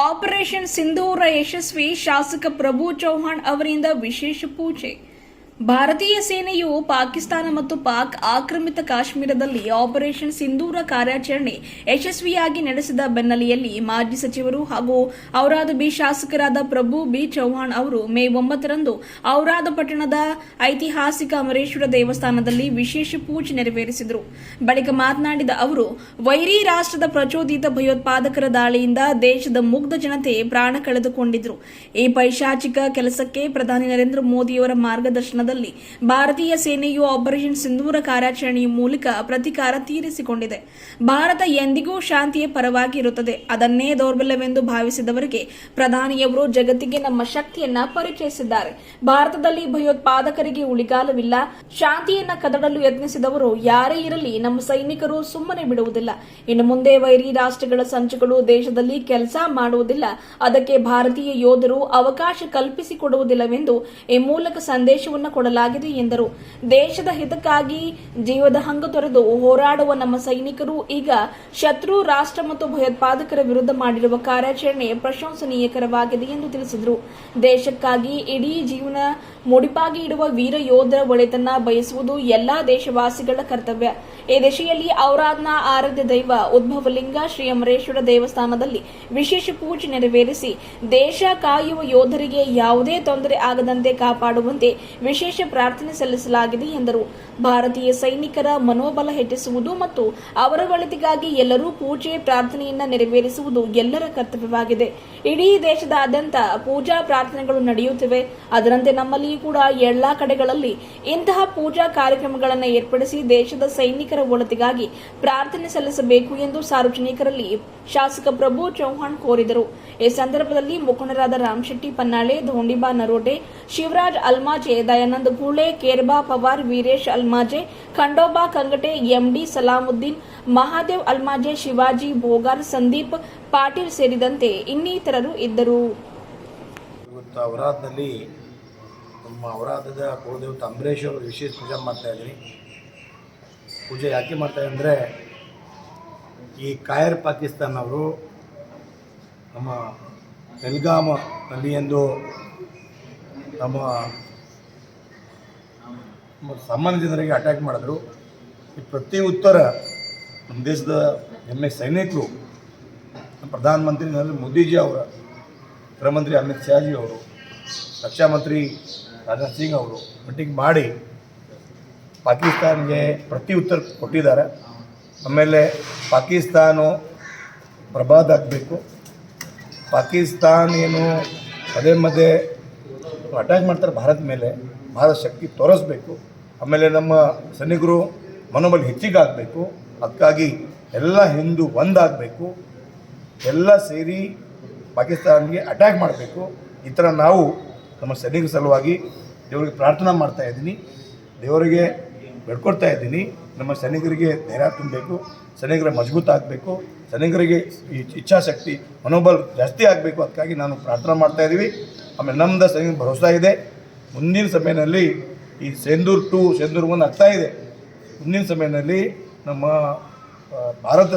Operation ಸಿಂಧೂರ ಯಶಸ್ವಿ ಶಾಸಕ ಪ್ರಭು ಚೌಹಾಣ್ ಅವರಿಂದ ವಿಶೇಷ ಪೂಜೆ ಭಾರತೀಯ ಸೇನೆಯು ಪಾಕಿಸ್ತಾನ ಮತ್ತು ಪಾಕ್ ಆಕ್ರಮಿತ ಕಾಶ್ಮೀರದಲ್ಲಿ ಆಪರೇಷನ್ ಸಿಂಧೂರ ಕಾರ್ಯಾಚರಣೆ ಯಶಸ್ವಿಯಾಗಿ ನಡೆಸಿದ ಬೆನ್ನಲೆಯಲ್ಲಿ ಮಾಜಿ ಸಚಿವರು ಹಾಗೂ ಔರಾದ ಬಿ ಶಾಸಕರಾದ ಪ್ರಭು ಬಿ ಚೌಹಾಣ್ ಅವರು ಮೇ ಒಂಬತ್ತರಂದು ಔರಾದ ಪಟ್ಟಣದ ಐತಿಹಾಸಿಕ ಅಮರೇಶ್ವರ ದೇವಸ್ಥಾನದಲ್ಲಿ ವಿಶೇಷ ಪೂಜೆ ನೆರವೇರಿಸಿದರು. ಬಳಿಕ ಮಾತನಾಡಿದ ಅವರು, ವೈರಿ ರಾಷ್ಟ್ರದ ಪ್ರಚೋದಿತ ಭಯೋತ್ಪಾದಕರ ದಾಳಿಯಿಂದ ದೇಶದ ಮುಗ್ಧ ಜನತೆ ಪ್ರಾಣ ಕಳೆದುಕೊಂಡಿದ್ರು. ಈ ಪೈಶಾಚಿಕ ಕೆಲಸಕ್ಕೆ ಪ್ರಧಾನಿ ನರೇಂದ್ರ ಮೋದಿಯವರ ಮಾರ್ಗದರ್ಶನದಲ್ಲಿ ಭಾರತೀಯ ಸೇನೆಯು ಆಪರೇಷನ್ ಸಿಂಧೂರ ಕಾರ್ಯಾಚರಣೆಯ ಮೂಲಕ ಪ್ರತಿಕಾರ ತೀರಿಸಿಕೊಂಡಿದೆ. ಭಾರತ ಎಂದಿಗೂ ಶಾಂತಿಯ ಪರವಾಗಿ ಇರುತ್ತದೆ ಅದನ್ನೇ ದೌರ್ಬಲ್ಯವೆಂದು ಭಾವಿಸಿದವರಿಗೆ ಪ್ರಧಾನಿಯವರು ಜಗತ್ತಿಗೆ ನಮ್ಮ ಶಕ್ತಿಯನ್ನ ಪರಿಚಯಿಸಿದ್ದಾರೆ. ಭಾರತದಲ್ಲಿ ಭಯೋತ್ಪಾದಕರಿಗೆ ಉಳಿಗಾಲವಿಲ್ಲ. ಶಾಂತಿಯನ್ನ ಕದಡಲು ಯತ್ನಿಸಿದವರು ಯಾರೇ ಇರಲಿ ನಮ್ಮ ಸೈನಿಕರು ಸುಮ್ಮನೆ ಬಿಡುವುದಿಲ್ಲ. ಇನ್ನು ಮುಂದೆ ವೈರಿ ರಾಷ್ಟ್ರಗಳ ಸಂಚುಗಳು ದೇಶದಲ್ಲಿ ಕೆಲಸ ಮಾಡುವುದಿಲ್ಲ. ಅದಕ್ಕೆ ಭಾರತೀಯ ಯೋಧರು ಅವಕಾಶ ಕಲ್ಪಿಸಿಕೊಡುವುದಿಲ್ಲವೆಂದು ಈ ಮೂಲಕ ಸಂದೇಶವನ್ನು ಕೊಡಲಾಗಿದೆ ಎಂದರು. ದೇಶದ ಹಿತಕ್ಕಾಗಿ ಜೀವದ ಹಂಗು ತೊರೆದು ಹೋರಾಡುವ ನಮ್ಮ ಸೈನಿಕರು ಈಗ ಶತ್ರು, ರಾಷ್ಟ್ರ ಮತ್ತು ಭಯೋತ್ಪಾದಕರ ವಿರುದ್ಧ ಮಾಡಿರುವ ಕಾರ್ಯಾಚರಣೆ ಪ್ರಶಂಸನೀಯಕರವಾಗಿದೆ ಎಂದು ತಿಳಿಸಿದರು. ದೇಶಕ್ಕಾಗಿ ಇಡೀ ಜೀವನ ಮುಡಿಪಾಗಿ ಇಡುವ ವೀರ ಯೋಧರ ಒಳಿತನ್ನ ಬಯಸುವುದು ಎಲ್ಲಾ ದೇಶವಾಸಿಗಳ ಕರ್ತವ್ಯ. ಈ ದಿಶೆಯಲ್ಲಿ ಔರಾದ್ನ ಆರಾಧ್ಯ ದೈವ ಉದ್ಭವಲಿಂಗ ಶ್ರೀ ಅಮರೇಶ್ವರ ದೇವಸ್ಥಾನದಲ್ಲಿ ವಿಶೇಷ ಪೂಜೆ ನೆರವೇರಿಸಿ ದೇಶ ಕಾಯುವ ಯೋಧರಿಗೆ ಯಾವುದೇ ತೊಂದರೆ ಆಗದಂತೆ ಕಾಪಾಡುವಂತೆ ವಿಶೇಷ ಪ್ರಾರ್ಥನೆ ಸಲ್ಲಿಸಲಾಗಿದೆ ಎಂದರು. ಭಾರತೀಯ ಸೈನಿಕರ ಮನೋಬಲ ಹೆಚ್ಚಿಸುವುದು ಮತ್ತು ಅವರ ಒಳಿತಿಗಾಗಿ ಎಲ್ಲರೂ ಪೂಜೆ ಪ್ರಾರ್ಥನೆಯನ್ನ ನೆರವೇರಿಸುವುದು ಎಲ್ಲರ ಕರ್ತವ್ಯವಾಗಿದೆ. ಇಡೀ ದೇಶದಾದ್ಯಂತ ಪೂಜಾ ಪ್ರಾರ್ಥನೆಗಳು ನಡೆಯುತ್ತಿವೆ. ಅದರಂತೆ ನಮ್ಮಲ್ಲಿಯೂ ಕೂಡ ಎಲ್ಲಾ ಕಡೆಗಳಲ್ಲಿ ಇಂತಹ ಪೂಜಾ ಕಾರ್ಯಕ್ರಮಗಳನ್ನು ಏರ್ಪಡಿಸಿ ದೇಶದ ಸೈನಿಕರ ಒಳಿತಿಗಾಗಿ ಪ್ರಾರ್ಥನೆ ಸಲ್ಲಿಸಬೇಕು ಎಂದು ಸಾರ್ವಜನಿಕರಲ್ಲಿ ಶಾಸಕ ಪ್ರಭು ಚೌಹಾಣ್ ಕೋರಿದರು. ಈ ಸಂದರ್ಭದಲ್ಲಿ ಮುಖಂಡರಾದ ರಾಮಶೆಟ್ಟಿ ಪನ್ನಾಳೆ, ಧೋಂಡಿಬಾ ನರೋಟೆ, ಶಿವರಾಜ್ ಅಲ್ಮಾಜೆ, ದಯಾನಂದ್ ಗೂಳೆ ಕೇರ್ಬಾ, ಪವಾರ್, ವೀರೇಶ್ ಅಲ್ಮಾಜೆ, ಖಂಡೋಬಾ, ಕಂಗಟೆ, ಎಂಡಿ, ಸಲಾಮುದ್ದೀನ್, ಮಹಾದೇವ್ ಅಲ್ಮಾಜೆ, ಶಿವಾಜಿ ಬೋಗಾರ್ ಸಂದೀಪ್, ಪಾಟೀಲ್ ಸೇರಿದಂತೆ ಇನ್ನಿತರರು ಇದ್ದರು. ಅವರಾಧದಲ್ಲಿ ನಮ್ಮ ಔರಾದದ ಕುಲದೇವತ ಅವರು ವಿಶೇಷ ಪೂಜೆ ಮಾಡ್ತಾ ಇದ್ದೀನಿ. ಪೂಜೆ ಯಾಕೆ ಮಾಡ್ತಾ ಅಂದರೆ, ಈ ಕಾಯರ್ ಪಾಕಿಸ್ತಾನ್ ಅವರು ನಮ್ಮ ಬೆಲ್ಗಾಮಲ್ಲಿ ಎಂದು ನಮ್ಮ ಸಾಮಾನ್ಯ ಜನರಿಗೆ ಅಟ್ಯಾಕ್ ಮಾಡಿದ್ರು. ಈ ಪ್ರತಿ ಉತ್ತರ ನಮ್ಮ ದೇಶದ ಹೆಮ್ಮೆ ಸೈನಿಕರು ಪ್ರಧಾನಮಂತ್ರಿ ನರೇಂದ್ರ ಮೋದಿಜಿ ಅವರ ಗೃಹಮಂತ್ರಿ ಅಮಿತ್ ಶಾಜಿ ಅವರು, ರಕ್ಷಾ ಮಂತ್ರಿ ರಾಜನಾಥ್ ಸಿಂಗ್ ಅವರು ಮೀಟಿಂಗ್ ಮಾಡಿ ಪಾಕಿಸ್ತಾನ್ಗೆ ಪ್ರತಿ ಉತ್ತರ ಕೊಟ್ಟಿದ್ದಾರೆ. ಆಮೇಲೆ ಪಾಕಿಸ್ತಾನ ಪ್ರಭಾದ ಆಗಬೇಕು. ಪಾಕಿಸ್ತಾನ ಏನು ಅದೇ ಮದೇ ಅಟ್ಯಾಕ್ ಮಾಡ್ತಾರೆ ಭಾರತ ಮೇಲೆ. ಭಾರತ ಶಕ್ತಿ ತೋರಿಸ್ಬೇಕು. ಆಮೇಲೆ ನಮ್ಮ ಸೈನಿಕರು ಮನೋಬಲ ಹೆಚ್ಚಿಗಾಗಬೇಕು. ಅದಕ್ಕಾಗಿ ಎಲ್ಲ ಹಿಂದೂ ಒಂದಾಗಬೇಕು. ಎಲ್ಲ ಸೇರಿ ಪಾಕಿಸ್ತಾನಿಗೆ ಅಟ್ಯಾಕ್ ಮಾಡಬೇಕು. ಈ ಥರ ನಾವು ನಮ್ಮ ಸೈನಿಕರ ಸಲುವಾಗಿ ದೇವರಿಗೆ ಪ್ರಾರ್ಥನೆ ಮಾಡ್ತಾ ಇದ್ದೀನಿ. ದೇವರಿಗೆ ಬೇಡ್ಕೊಡ್ತಾ ಇದ್ದೀನಿ. ನಮ್ಮ ಸೈನಿಕರಿಗೆ ಧೈರ್ಯ ತುಂಬಬೇಕು. ಸೈನಿಕರ ಮಜಬೂತ ಆಗಬೇಕು. ಸೈನಿಕರಿಗೆ ಈ ಇಚ್ಛಾಶಕ್ತಿ, ಮನೋಬಲ ಜಾಸ್ತಿ ಆಗಬೇಕು. ಅದಕ್ಕಾಗಿ ನಾನು ಪ್ರಾರ್ಥನೆ ಮಾಡ್ತಾ ಇದ್ದೀವಿ. ಆಮೇಲೆ ನಮ್ಮದು ಸೈನಿಕ ಭರೋಸಾ ಇದೆ. ಮುಂದಿನ ಸಮಯದಲ್ಲಿ ಈ ಸೆಂದೂರ್ ಟು ಸೆಂದೂರ್ ಒನ್ ಆಗ್ತಾ ಇದೆ. ಮುಂದಿನ ಸಮಯದಲ್ಲಿ ನಮ್ಮ ಭಾರತ